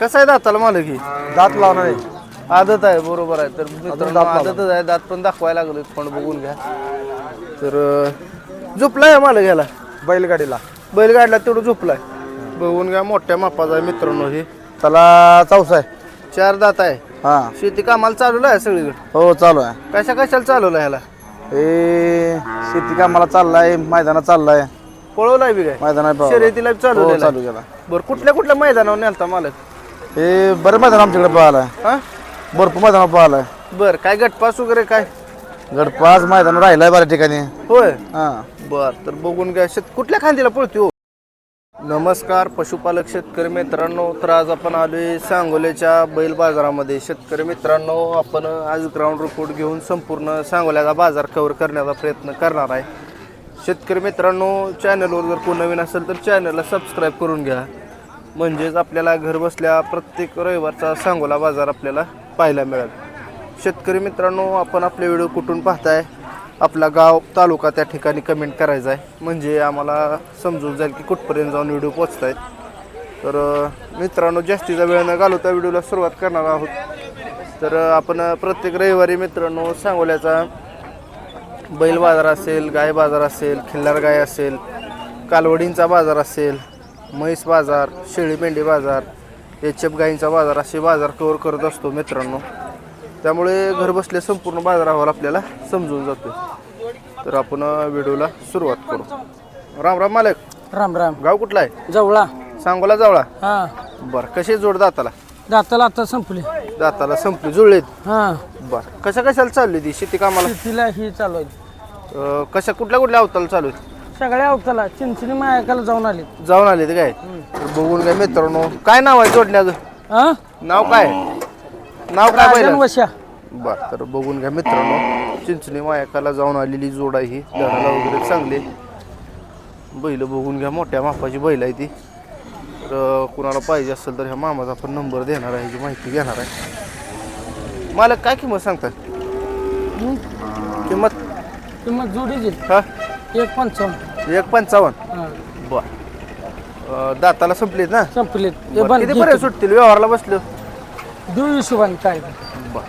कसं आहे दाताला मालक ही? दात लावणार आहे. आदत आहे बरोबर आहे. तर मित्रांनो दात लावा. आदतच आहे दात पण दाखवायला लागले पण बघून घ्या. तर अं, झोपलाय मालक याला? बैलगाडीला. बैलगाडला तेवढं झोपलाय. बघून घ्या मोठ्या मापाचा आहे मित्रांनो हे. त्याला चौसा आहे. चार दात आहे. हा. शेती कामाला चालवलं आहे सगळीकडे? हो चालू आहे. कशा कशाला चालवलं ह्याला? हे शेती कामाला चाललाय मैदानात चाललाय. पळवलाय बी काय? मैदानात शर्यतीला बी हो, चालू. केला. बरं कुठल्या कुठल्या मैदानावर नेलता मालक? हे बरं मैदान आमच्याकडे पळालाय हा? भरपूर मैदानावर पळालाय बरं काय गटपास वगैरे काय? गड पाच मैदान राहिलाय बऱ्याच ठिकाणी. होय? हा. बर तर बघून घ्या शेत कुठल्या खांदीला पळते हो? नमस्कार पशुपालक शेतकरी मित्रांनो तर आज आपण आलोय सांगोल्याच्या बैल बाजारामध्ये. शेतकरी मित्रांनो आपण आज ग्राउंड रिपोर्ट घेऊन संपूर्ण सांगोल्याचा बाजार कव्हर करण्याचा प्रयत्न करणार आहे. शेतकरी मित्रांनो चॅनलवर जर कोण नवीन असेल तर चॅनलला सबस्क्राईब करून घ्या. म्हणजेच आपल्याला घरबसल्या प्रत्येक रविवारचा सांगोला बाजार आपल्याला पाहायला मिळेल. शेतकरी मित्रांनो आपण आपले व्हिडिओ कुठून पाहताय? आपला गाव तालुका त्या ठिकाणी कमेंट करायचा आहे. म्हणजे आम्हाला समजून जाईल की कुठपर्यंत जाऊन व्हिडिओ पोचतायत तर मित्रांनो जास्तीचा वेळ न घालवता व्हिडिओला सुरुवात करणार आहोत. तर आपण प्रत्येक रविवारी मित्रांनो सांगोल्याचा बैल बाजार असेल गाय बाजार असेल खिल्लार गाय असेल कालवडींचा बाजार असेल म्हैस बाजार शेळी मेंढी बाजार एच एफ गायींचा बाजार असे बाजार कवर करत असतो मित्रांनो. त्यामुळे घर बसल्या संपूर्ण बाजार अहवाल आपल्याला समजून जातो तर आपण व्हिडिओला सुरुवात करू. राम राम मालक. राम राम. गाव कुठला आहे? जवळा. सांगोला जावळा? हा. बरं कसे जोड दाताला? दाताला आता संपली. दाताला संपली जुळलेत? हा. बरं कशा कशाला चालली ती? शेती कामाला? शेतीला ही चालू आहे. कशा कुठल्या कुठल्या अवताला चालू आहेत सगळ्या अवताला चिंचणी मायाकाला जाऊन आली. जाऊन आले ते काय तर बघून काय मित्रांनो. काय नाव आहे जोडण्याचं हा नाव काय? नाव काय राजन पहिलं? वशा बर तर बघून घ्या मित्रांनो. चिंचणी मायकाला जाऊन आलेली जोड आहे ही. दडाला वगैरे चांगले. बैल बघून घ्या मोठ्या मापाची बैल आहे ती. तर कुणाला पाहिजे असेल तर ह्या मामाचा आपण नंबर देणार आहे ह्याची माहिती घेणार आहे. मला काय किंमत सांगतात किंमत? किंमत जोडीची. हा? एक पंचावन्न. एक पंचावन्न. हा. बर. अं, दाताला संपलीत ना? संपली बरं, किती पर्यंत सुटतील? व्यवहारला बसलो. देऊ हिशोबाने काय बर.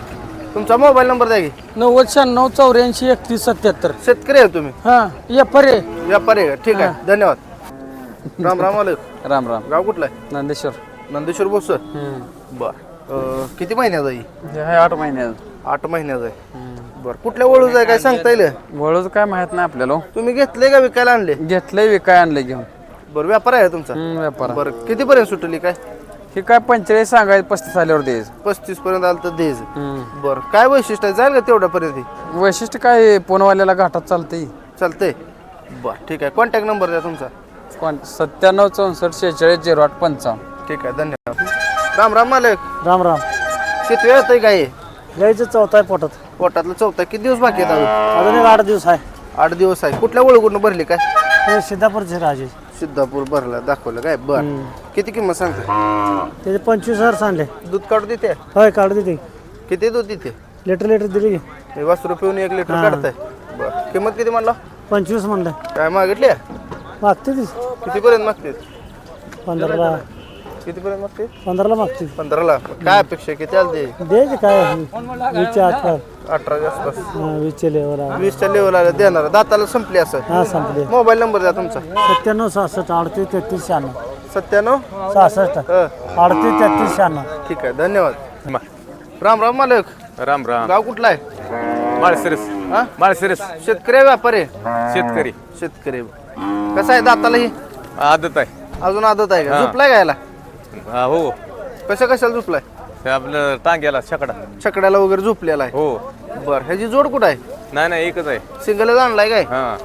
तुमचा मोबाईल नंबर द्या की. नव्वद शहाण्णव चौऱ्याऐंशी एकतीस सत्याहत्तर. शेतकरी आहे तुम्ही. हा ये परे व्यापारी आहे का? ठीक आहे. धन्यवाद. राम राम आलं राम राम. गाव कुठलं आहे? नंदेश्वर. नंदेश्वर बोस बर. अं, किती महिन्याचा आहे? आहे आठ महिन्यात आठ महिन्याचा आहे. बर. कुठल्या वळूच आहे? काय सांगता येईल? वळूच काय माहीत नाही आपल्याला तुम्ही घेतले का विकायला आणले? घेतलंय विकाय आणलंय घेऊन. बरं व्यापार आहे तुमचा? व्यापार बरं किती पर्यंत सुटली काय? हे काय पंचेचाळीस सांगायचं पस्तीस आल्यावर द्यायचं. पस्तीस पर्यंत आलं तर देज बरं काय वैशिष्ट्य आहे? जाईल का तेवढ्यापर्यंत वैशिष्ट्य काय पोनवाल्याला घाटात चालतंय. चालतंय. बरं ठीक आहे. कॉन्टॅक्ट नंबर द्या तुमचा. कोण? सत्त्याण्णव चौसष्ट शेहेचाळीस झिरो आठ पंचावन्न. ठीक आहे धन्यवाद. राम राम मालक. राम राम. किती वेळ येतंय काय? यायचं चौथा आहे पोटात. पोटातलं चौथा किती दिवस बाकी आहेत अजून? अजून एक आठ दिवस आहे. आठ दिवस आहे. कुठल्या ओळखून भरली काय? हे सिद्धापूरचे राजे सिद्धापूर भरला दाखवलं काय? बर. किती किंमत सांगते? त्याचे पंचवीस हजार सांगले. दूध काढू देते? होय काढू दे किती दूध देते? लिटर लिटर दिली की. हे वासरू पिऊन एक लिटर काढताय. बर. किंमत किती म्हणला? पंचवीस म्हणलं. काय मागितली? मागते ती. किती पर्यंत मागते पंधराला किती पर्यंत मागते? पंधराला मागते. पंधराला. काय अपेक्षा आहे? किती आलते? द्यायचे काय? वीसचे आठ अठराच्या आसपास. वीसचे लेवल वीसच्या लेवलला देणार. दाताला संपली असं? हा संपले. मोबाईल नंबर द्या तुमचा. सत्त्याण्णव सहासष्ट अडतीस तेहतीस शहाण्णव. सत्त्याण्णव? सहासष्ट. हं, अडतीस तेहतीस शहाण्णव. ठीक आहे. धन्यवाद. राम राम मालक. राम राम. गाव कुठला आहे? माळशिरस. हा? माळशिरस. शेतकरी आहे व्यापारी आहे? शेतकरी. शेतकरी. कसं आहे दाताला ही? आदत आहे. अजून आदत आहे का? झोपलाय का याला? हा, हो. कसं कशाला झोपलाय? ते आपलं टांग्याला छकडा. छकड्याला वगैरे झोपलेला आहे? हो. बर ह्याची जोड कुठं आहे? नाही नाही एकच आहे. सिंगलच आणलाय काय? हा.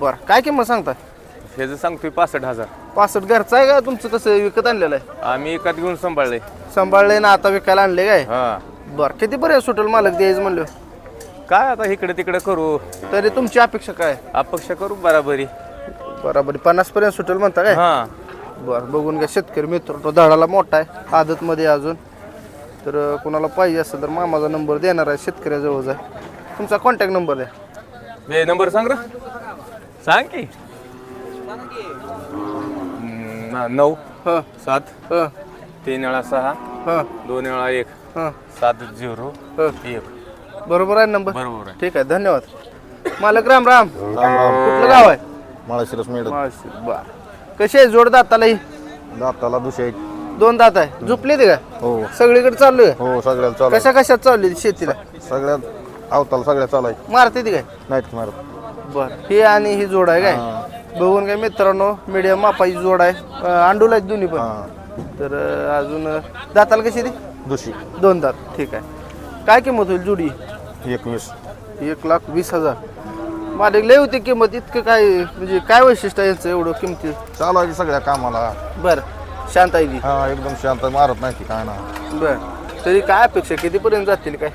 बर काय किंमत सांगता? ह्याचं सांगतोय पासष्ट हजार. पासष्ट घरचा आहे का तुमचं कसं विकत आणलेलं आहे? आम्ही एकात घेऊन सांभाळले सांभाळले ना आता विकायला आणले काय? हा. बर किती पर्यंत सुटेल मालक द्यायचं म्हणलं? काय आता इकडे तिकडे करू. तरी तुमची अपेक्षा काय? अपेक्षा करू बराबरी. बरोबर पन्नास पर्यंत सुटेल म्हणता काय? हा. बर बघून घ्या. शेतकरी मित्र तो धडाला मोठा आहे आदत मध्ये अजून. तर कुणाला पाहिजे असेल तर मामाचा नंबर देणार आहे शेतकऱ्याजवळच आहे. तुमचा कॉन्टॅक्ट नंबर द्या. हे नंबर सांग र. सांग की. हम्म, नऊ हं. सात हं. तीन वेळा सहा हां. दोन वेळा एक हां. सात झिरो हां. एक. बरोबर आहे नंबर? बरोबर आहे. ठीक आहे धन्यवाद. मालक राम राम. कुठलं गाव आहे? माळशिरस मिळत माळशी बर. कशी आहे? जोड दाताला ही दाताला दुसरे दोन दात आहे. झोपली ते का? हो. सगळीकडे चालू आहे? हो सगळ्याला चालू कशा कशात चालली शेतीला? आहे. सगळ्यात अवताला सगळ्या चालू आहे. मारते ती काय? नाहीत मारत. बर. ही आणि ही जोड आहे काय? बघून काय मित्रांनो मीडियम मापाची जोड आहे. अं, अंडूला आहेत दोन्ही पण. हा. तर अं, अजून अं, दाताला कशी ती? दुशी दोन दात. ठीक आहे. काय किंमत होईल जोडी? एकवीस. एक लाख वीस हजार. मालिक लय होती किंमत इतकं काय म्हणजे काय वैशिष्ट्य आहे यांचं एवढं किमती? चालू आहे सगळ्या कामाला. बरं शांत आहे ती. हा एकदम शांत मारत नाही ती काय ना. बरं तरी काय अपेक्षा कितीपर्यंत जातील काय?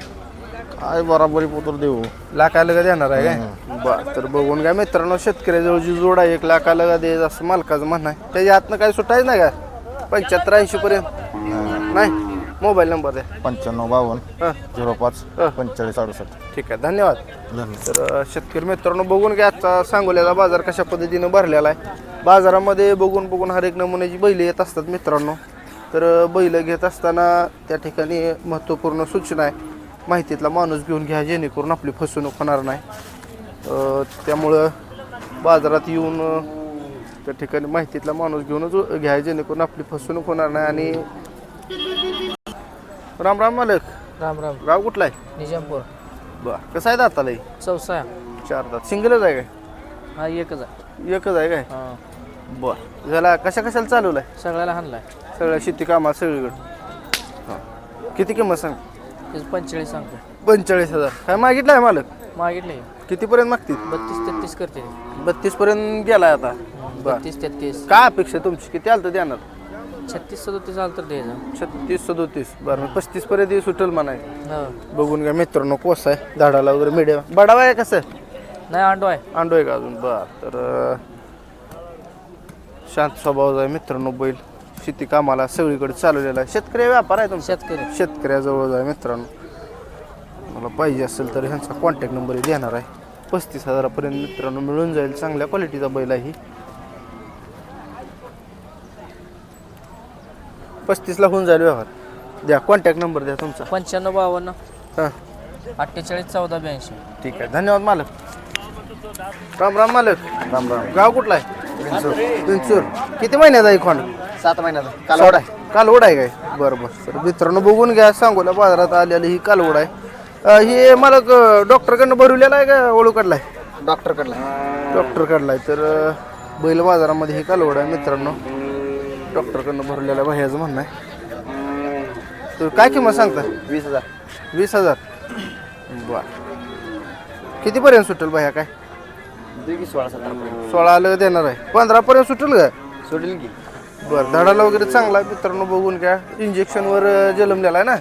काय बराबरी पुत्र देऊ. लाखाला का देणार आहे काय? बरं तर बघून काय मित्रांनो शेतकऱ्याजवळ जी जोड आहे एक लाखाला का दे असं मालकाचं म्हणणं आहे. त्याच्या हातनं काय सुटायचं नाही का? पंच्याहत्तर ऐंशी पर्यंत नाही? मोबाईल नंबर द्या पंच्याण्णव बावन्न हां. झिरो पाच. पंचेचाळीस अडुसष्ट. ठीक आहे धन्यवाद. तर शेतकरी मित्रांनो बघून घ्या आजचा सांगोल्याचा बाजार कशा पद्धतीनं भरलेला आहे. बाजारामध्ये बघून बघून हर एक नमुन्याची बैल येत असतात मित्रांनो. तर बैल घेत असताना त्या ठिकाणी महत्त्वपूर्ण सूचना आहे. माहितीतला माणूस घेऊन घ्या जेणेकरून आपली फसवणूक होणार नाही. त्यामुळं बाजारात येऊन त्या ठिकाणी माहितीतला माणूस घेऊनच घ्या जेणेकरून आपली फसवणूक होणार नाही आणि राम राम मालक. राम राम. गाव कुठला आहे? निजामपूर. बरं. कसं आहे दाताला हे? चौसा. चार दात. सिंगलच आहे काय? हा एकच आहे. एकच आहे काय? हा. बर. झाला कशा कशाला चालवलाय सगळ्याला हाणलाय सगळ्या शेती कामात सगळीकडे. हां. किती किंमत सांग? तेच पंचेचाळीस सांगतो पंचेचाळीस हजार. काय मागितलं आहे मालक? मागितले कितीपर्यंत मागतील? बत्तीस तेहतीस करते बत्तीस पर्यंत गेलाय आता. बर. बत्तीस तेहतीस. काय अपेक्षा आहे तुमची? किती आलं तर देणार? छत्तीस सदोतीस आलं तर द्यायचं. छत्तीस सदोतीस. बरं पस्तीस पर्यंत सुटेल म्हणाय. हो. बघून घ्या मित्रांनो कोस आहे झाडाला वगैरे मिडियम. बडावा आहे कसं? नाही अंडो आहे. अंडो आहे का अजून? बर तर अं, शांत स्वभावाचा आहे मित्रांनो बैल. शेती कामाला सगळीकडे चालवलेला आहे. शेतकरी व्यापार आहे तुमचा? शेतकरी. शेतकऱ्याजवळ आहे मित्रांनो. मला पाहिजे असेल तर ह्यांचा कॉन्टॅक्ट नंबर देणार आहे. पस्तीस हजारापर्यंत मित्रांनो मिळून जाईल. चांगल्या क्वालिटीचा बैल आहे पस्तीसला होऊन जाईल व्यवहार. द्या कॉन्टॅक्ट नंबर द्या तुमचा. पंच्याण्णव बावन्न. हां. अठ्ठेचाळीस चौदा ब्याऐंशी. ठीक आहे. धन्यवाद मालक. राम राम मालक. राम राम. गाव कुठला आहे? विंचूर. किती महिन्याचा आहे खोंड? सात महिन्याचा. कालवड आहे. कालवड आहे काय? बरं बरं. तर मित्रांनो बघून घ्या सांगोला बाजारात आलेली ही कालवड आहे. अं, ही मला डॉक्टरकडनं भरवलेला आहे का ओळू काढलाय डॉक्टर कडला डॉक्टर काढलाय तर अं, बैल बाजारामध्ये ही कालवड आहे मित्रांनो. डॉक्टरकडनं भरलेला आहे ह्याचं म्हणणं आहे. तर काय किंमत सांगता? वीस हजार. वीस हजार? बर. कितीपर्यंत सुटेल बाह्या काय? सोळा सतरा सोळा आलं देणार आहे? पंधरापर्यंत सुटेल का? सोडेल की. बरं धडाला वगैरे चांगला आहे. मित्रांनो बघून घ्या. इंजेक्शनवर जलमलेला आहे ना?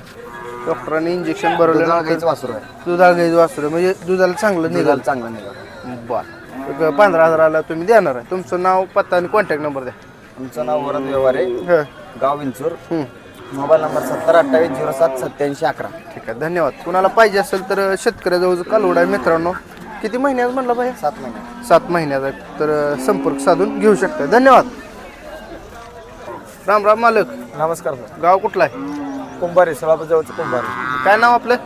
डॉक्टरांनी इंजेक्शन भरवलेलं गाईचं वासरू आहे. वासरू म्हणजे दुधाला चांगलं निघाल. चांगलं निघाल. बर. पंधरा हजाराला तुम्ही देणार आहे. तुमचं नाव पत्ता आणि कॉन्टॅक्ट नंबर द्या. आमचं नाव वरद व्यवहार आहे. हं, गाव विंचूर हं. मोबाईल नंबर सत्तर अठ्ठावीस झिरो सात सत्याऐंशी अकरा. ठीक आहे धन्यवाद. कुणाला पाहिजे असेल तर शेतकऱ्याजवळचं कालवड आहे मित्रांनो किती महिन्यात म्हणलं पाहिजे सात महिने. सात महिन्याचा आहे. तर अं, संपर्क साधून घेऊ शकता. धन्यवाद. राम राम मालक. नमस्कार सर. गाव कुठला आहे? कुंभारे सभापतीजवळचं कुंभारे. काय नाव आपलं?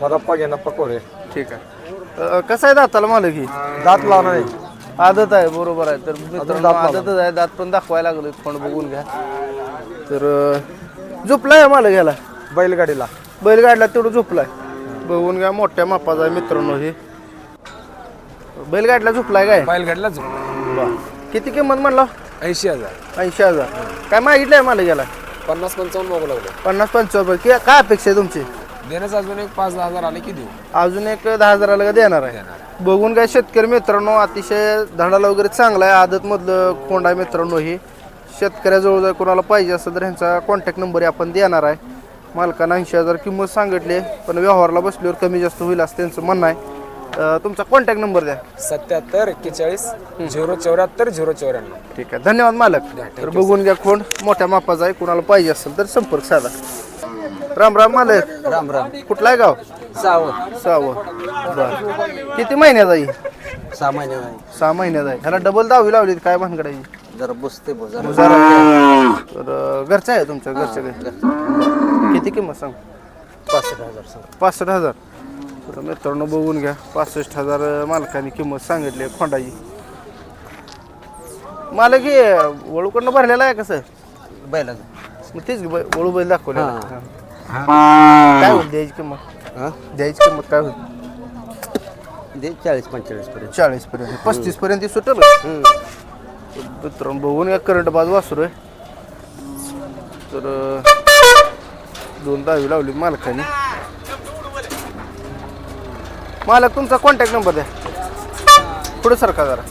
मदप्पा घेणं पकोरे ठीक आहे. अं, कसं आहे दाताला मालक ही? दात लावणार. आहे आदत आहे बरोबर आहे. तर मित्रांनो. आदतच आहे दात पण दाखवायला लागले पण बघून घ्या. तर झोपलाय आहे मला घ्यायला बैलगाडीला. बैलगाडीला तेवढं झोपलाय. बघून घ्या मोठ्या मापाचा आहे मित्रांनो हे. बैलगाडीला झोपलाय काय? बैलगाडीलाच बरं. किती किंमत म्हणला? ऐंशी हजार. ऐंशी हजार. काय मागितलंय मला गेला पन्नास पंचावन्न मागू लागलो. पन्नास पंचावन्न काय अपेक्षा आहे तुमची? देण्याचं अजून एक पाच दहा हजार आले की देऊ. अजून एक दहा हजाराला का देणार आहे? बघून काय शेतकरी मित्रांनो अतिशय धडाला वगैरे चांगला आहे. आदत मधलं कोंड आहे मित्रांनो ही. शेतकऱ्याजवळ जर कोणाला पाहिजे असेल तर ह्यांचा कॉन्टॅक्ट नंबर आपण देणार आहे. मालकांना ऐंशी हजार किंमत सांगितली आहे पण व्यवहारला बसल्यावर कमी जास्त होईल असं त्यांचं म्हणणं आहे. अं, तुमचा कॉन्टॅक्ट नंबर द्या. सत्याहत्तर एक्केचाळीस झिरो चौऱ्याहत्तर झिरो चौऱ्याण्णव. ठीक आहे. धन्यवाद मालक. तर बघून घ्या खोंड मोठ्या मापाचा आहे. कुणाला पाहिजे असेल तर संपर्क साधा. राम राम मालक. राम राम. कुठला आहे गाव? सावं. सहावं बरं. किती महिन्यात आहे? सहा महिने नाही सहा महिन्यात आहे. ह्याला डबल दहावी लावली काय भानगडायची जरा बसते जरा. तर अं, घरचं आहे तुमच्या घरच्या घरी. किती किंमत सांग? पासष्ट हजार पासष्ट हजार. तर मित्रांनो बघून घ्या. पासष्ट हजार मालकाने किंमत सांगितली आहे खोंडाची. मालक हे वळूकडनं भरलेला आहे कसं बैलाचं. मग तेच बै- वळू बैल दाखवले. काय होईल द्यायची किंमत हां द्यायची किंमत काय होईल दे चाळीस पंचेचाळीस पर्यंत चाळीस पर्यंत पस्तीस पर्यंत ती सुटेल मित्रांनो बघून या करंट बाजू वासरू आहे तर अं, दोन दहावी लावली मालकाने मालक तुमचा कॉन्टॅक्ट नंबर द्या पुढे सरका जरा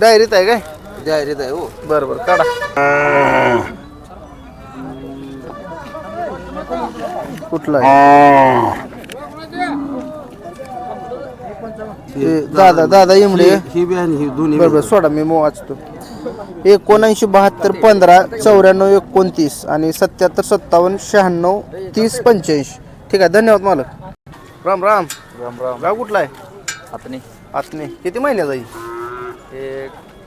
डायरीत आहे काय? डायरेक्ट आहे हो. बरं बरं काढा. कुठला आहे? हे दादा दादा इमडे. ही बी आणि ही दोन्ही बरं बरं सोडा मी मग वाचतो. एकोणऐंशी बहात्तर पंधरा चौऱ्याण्णव एकोणतीस आणि सत्याहत्तर सत्तावन्न शहाण्णव तीस पंच्याऐंशी. ठीक आहे धन्यवाद मालक. राम राम. राम राम. गाव कुठला आहे? आता नाही आतने. किती महिन्याचा आहे? हे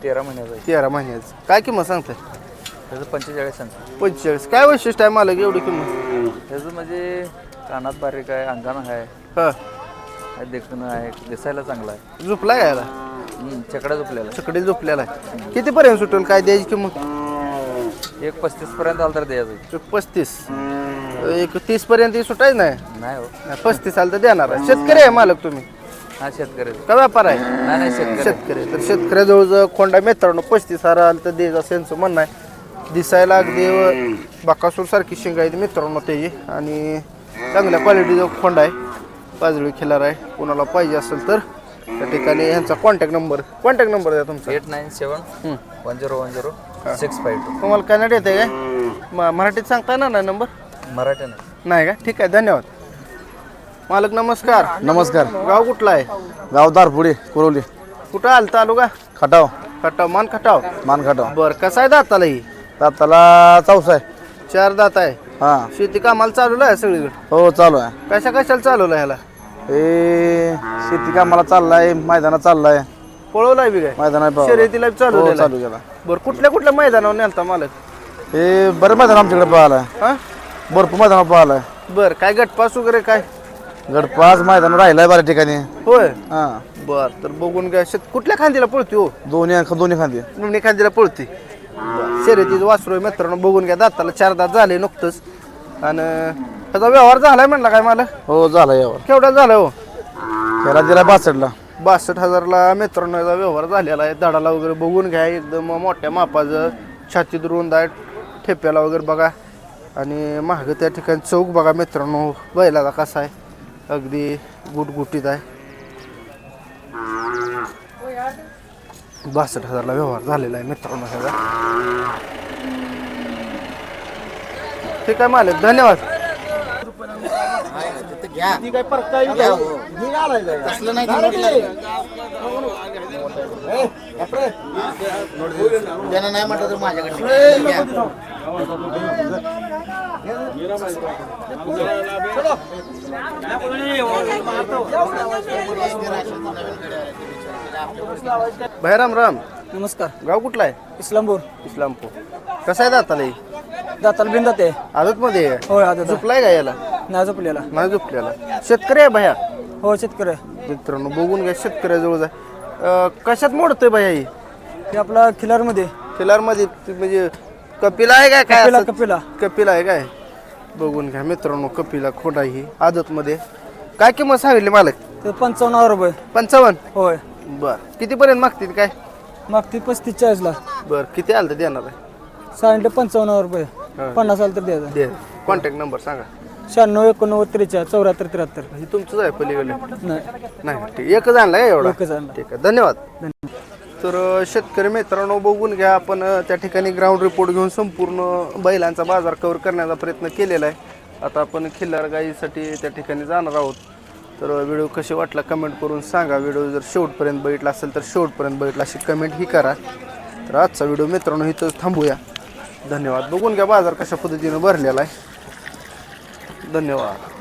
तेरा महिन्याचं आहे. तेरा महिन्याचं. काय किंमत सांगताय? त्याचं पंचेचाळीस सांगतो. पंचेचाळीस. काय वैशिष्ट्य आहे मालक एवढी किंमत? त्याचं म्हणजे कानात बारीक आहे अंगानं आहे. हा. आहे देखणं आहे दिसायला चांगला आहे. झोपला काय याला? हम्म, चकडा झोपलेला छकडे झोपलेला आहे. कितीपर्यंत सुटेल काय द्यायची किंमत? आहे एक पस्तीस पर्यंत आलं तर द्यायचं. एक पस्तीस. एक तीस पर्यंत सुटायच नाही? नाही हो. नाही, पस्तीस आलं तर देणार आहे. शेतकरी आहे मालक तुम्ही. हा शेतकऱ्याचं का व्यापार आहे? नाही नाही शेतकरी. शेतकरी. तर शेतकऱ्याजवळ खोंडा मित्रांनो पस्तीस हार आलं तर दे असं यांचं म्हणणं आहे. दिसायला अगदी बाकासूर सारखी शिंग आहे ती मित्रांनो त्याची आणि चांगल्या क्वालिटीचा खोंडा आहे. पाजळी खिलार आहे. कोणाला पाहिजे असेल तर त्या ठिकाणी ह्यांचा कॉन्टॅक्ट नंबर कॉन्टॅक्ट नंबर द्या तुमचा. Eight nine seven one zero one zero six five two. तुम्हाला कन्नड येते काय? म- मराठीत सांगता ना नंबर मराठीनं नाही का? ठीक आहे धन्यवाद. मालक नमस्कार. नमस्कार. गाव कुठला आहे? गाव दारपुडे कुरवली कुठं आलं तालु का खटाव. खटाव मान खटाव? मान खटाव. बर कसा आहे दाताला ही? दाताला चौसा आहे. चार दात आहे. हा. शेती कामाला चालवलं आहे सगळीकडे? हो चालू आहे. कशा कशाला चालवलं ह्याला? हे शेती कामाला चाललाय मैदानात चाललाय. पळवलाय बी काय? मैदानात पाव- शर्यतीला बी हो, चालू. केला बर कुठल्या कुठल्या मैदानावर नेलता मालक? हे बरं मैदान आमच्याकडे पाहिलाय हा? भरपूर मैदानावर पाहिलाय बर काय गटपास वगैरे काय? गड पाच मैदान राहिलाय बऱ्याच ठिकाणी. होय? हा. बर तर बघून घ्या. शेत कुठल्या खांदीला पळती हो? दोन्ही अंक दोन्ही खांदी. दोन्ही खांदीला पळती शर्यतीचं वासरू आहे मित्रांनो. बघून घ्या. दाताला चार दात झाले नुकतंच. आणि त्याचा व्यवहार झालाय म्हणला काय मला हो झाला यावर केवढा झाला हो? त्याला दिला बासष्टला. बासष्ट हजारला मित्रांनो याचा व्यवहार झालेला आहे. दडाला वगैरे बघून घ्या. एकदम मोठ्या मापाचं छातीत रुंद आहे. ठेप्याला वगैरे बघा. आणि महाग त्या ठिकाणी चौक बघा मित्रांनो. बैलाचा कसा आहे. अगदी गुटगुटीत आहे. बासष्ट हजारला व्यवहार झालेला आहे मित्रांनो ह्याचा. ठीक आहे मालक धन्यवाद. भाई राम राम. नमस्कार. गाव कुठला आहे? इस्लामपूर. इस्लामपूर. कसं आहे दाताला? दाताला बिंदात आहे. आदतमध्ये आहे? होय आता झोपलाय का याला? नाही झोपलेला. नाही झोपल्याला शेतकरी आहे भया? हो शेतकरी आहे. मित्रांनो बघून घ्या शेतकऱ्याजवळ जा. अं, कशात मोडतोय भया ही? हे आपला खिलारमध्ये. मध्ये ती म्हणजे कपिला आहे काय? काय कपिला असं? कपिला. कपिला आहे काय? बघून घ्या मित्रांनो कपिला खोडा ही आदत मध्ये काय किंमत सांगितली मालक? ते पंचावन्न हजार रुपये. पंचावन्न? होय. बर. कितीपर्यंत मागतील काय? मग ती पस्तीस चाळीसला बर किती आलं तर देणार आहे? साडे पंचावन्न हजार रुपये पन्नास आलं तर द्यायचं. दे. कॉन्टॅक्ट नंबर सांगा. शहाण्णव एकोणनव्वद त्रेचाळीस चौऱ्याहत्तर त्र्याहत्तर. हे तुमचंच आहे पलीकडे नाही. नाही ठीक. एकच आणला का एवढा? एकच आणला. ठीक आहे. धन्यवाद. तर शेतकरी मित्रांनो बघून घ्या आपण त्या ठिकाणी ग्राउंड रिपोर्ट घेऊन संपूर्ण बैलांचा बाजार कवर करण्याचा प्रयत्न केलेला आहे. आता आपण खिल्लार गाईसाठी त्या ठिकाणी जाणार आहोत. तर व्हिडिओ कसे वाटला कमेंट करून सांगा. व्हिडिओ जर शेवटपर्यंत बघितला असेल तर शेवटपर्यंत बघितला अशी कमेंट ही करा. तर आजचा व्हिडिओ मित्रांनो इथंच थांबूया. धन्यवाद. बघून घ्या बाजार कशा पद्धतीनं भरलेला आहे. धन्यवाद.